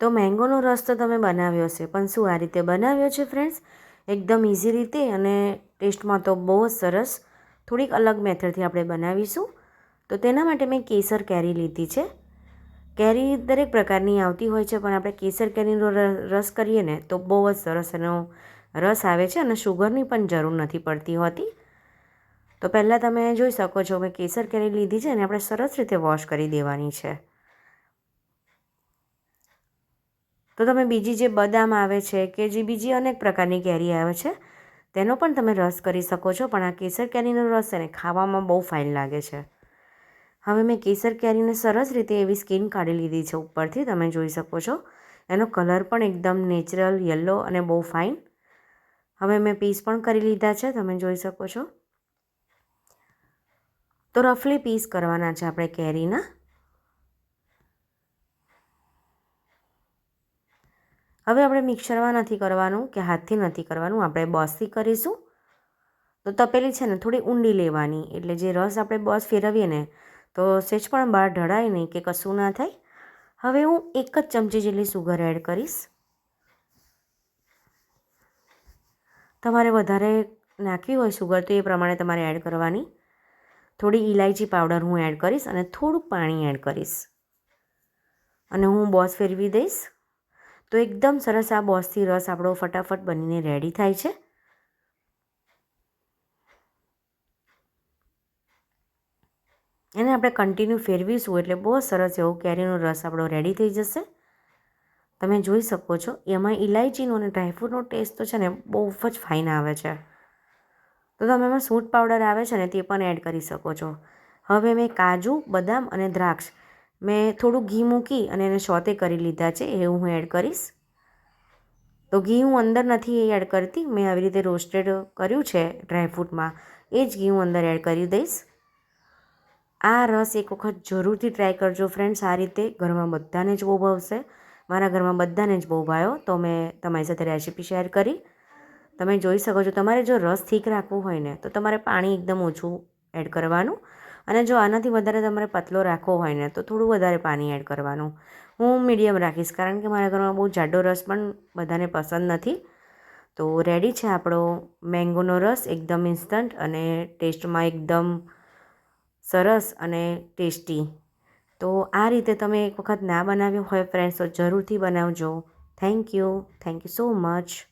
તો મેંગોનો રસ તો તમે બનાવ્યો છે પણ શું આ રીતે બનાવ્યો છે ફ્રેન્ડ્સ એકદમ ઇઝી રીતે અને ટેસ્ટમાં તો બહુ જ સરસ. થોડીક અલગ મેથડથી આપણે બનાવીશું. તો તેના માટે મેં કેસર કેરી લીધી છે. કેરી દરેક પ્રકારની આવતી હોય છે, પણ આપણે કેસર કેરીનો રસ કરીએ ને તો બહુ જ સરસ એનો રસ આવે છે અને શુગરની પણ જરૂર નથી પડતી હોતી. તો પહેલાં તમે જોઈ શકો છો મેં કેસર કેરી લીધી છે અને આપણે સરસ રીતે વોશ કરી દેવાની છે. તો તમે બીજી જે બદામ આવે છે કે જે બીજી અનેક પ્રકારની કેરી આવે છે, તેનો પણ તમે રસ કરી શકો છો. પણ આ કેસર કેરીનો રસ છે ને ખાવામાં બહુ ફાઇન લાગે છે. હવે મેં કેસર કેરીને સરસ રીતે એવી સ્કીન કાઢી લીધી છે ઉપરથી, તમે જોઈ શકો છો. એનો કલર પણ એકદમ નેચરલ યલો અને બહુ ફાઇન. હવે મેં પીસ પણ કરી લીધા છે, તમે જોઈ શકો છો. તો રફલી પીસ કરવાના છે આપણે કેરીના. હવે આપણે મિક્સરમાં નથી કરવાનું કે હાથથી નથી કરવાનું, આપણે બોસથી કરીશું. તો તપેલી છે ને થોડી ઊંડી લેવાની, એટલે જે રસ આપણે બોસ ફેરવીએ ને, તો સેજ પણ બહાર ઢળાય નહીં કે કશું ના થાય. હવે હું એક જ ચમચી જેટલી સુગર એડ કરીશ. તમારે વધારે નાખવી હોય સુગર તો એ પ્રમાણે તમારે એડ કરવાની. થોડી ઇલાયચી પાવડર હું એડ કરીશ અને થોડુંક પાણી એડ કરીશ. અને હું બોસ ફેરવી દઈશ. તો એકદમ સરસ આ બોસથી રસ આપણો ફટાફટ બનીને રેડી થાય છે. એને આપણે કન્ટિન્યુ ફેરવીશું એટલે બહુ સરસ એવો કેરીનો રસ આપણો રેડી થઈ જશે. તમે જોઈ શકો છો, એમાં ઇલાયચીનો અને ડ્રાયફ્રૂટનો ટેસ્ટ તો છે ને બહુ જ ફાઇન આવે છે. તો તમે એમાં સૂટ પાવડર આવે છે ને તે પણ એડ કરી શકો છો. હવે મેં કાજુ, બદામ અને દ્રાક્ષ મેં થોડું ઘી મૂકી અને એને શોતે કરી લીધા છે, એ હું એડ કરીશ. તો ઘી હું અંદર નથી એડ કરતી, મેં આવી રીતે રોસ્ટેડ કર્યું છે ડ્રાયફ્રૂટમાં એ જ ઘી હું અંદર એડ કરી દઈશ. આ રસ એક વખત જરૂરથી ટ્રાય કરજો ફ્રેન્ડ્સ આ રીતે ઘરમાં બધાને જ બહુ ભાવશે. મારા ઘરમાં બધાને જ બહુ ભાવ્યો તો મેં તમારી સાથે રેસીપી શેર કરી. તમે જોઈ શકો છો, તમારે જો રસ ઠીક રાખવું હોય ને, તો તમારે પાણી એકદમ ઓછું એડ કરવાનું. અને જો આનાથી વધારે તમારે પતલો રાખવો હોય ને, તો થોડું વધારે પાણી એડ કરવાનું. હું મીડિયમ રાખીશ, કારણ કે મારા ઘરમાં બહુ જાડો રસ પણ બધાને પસંદ નથી. તો રેડી છે આપણો મેંગોનો રસ, એકદમ ઇન્સ્ટન્ટ અને ટેસ્ટમાં એકદમ સરસ અને ટેસ્ટી તો આ રીતે તમે એક વખત ના બનાવ્યો હોય ફ્રેન્ડ્સ તો જરૂરથી બનાવજો. Thank you thank you so much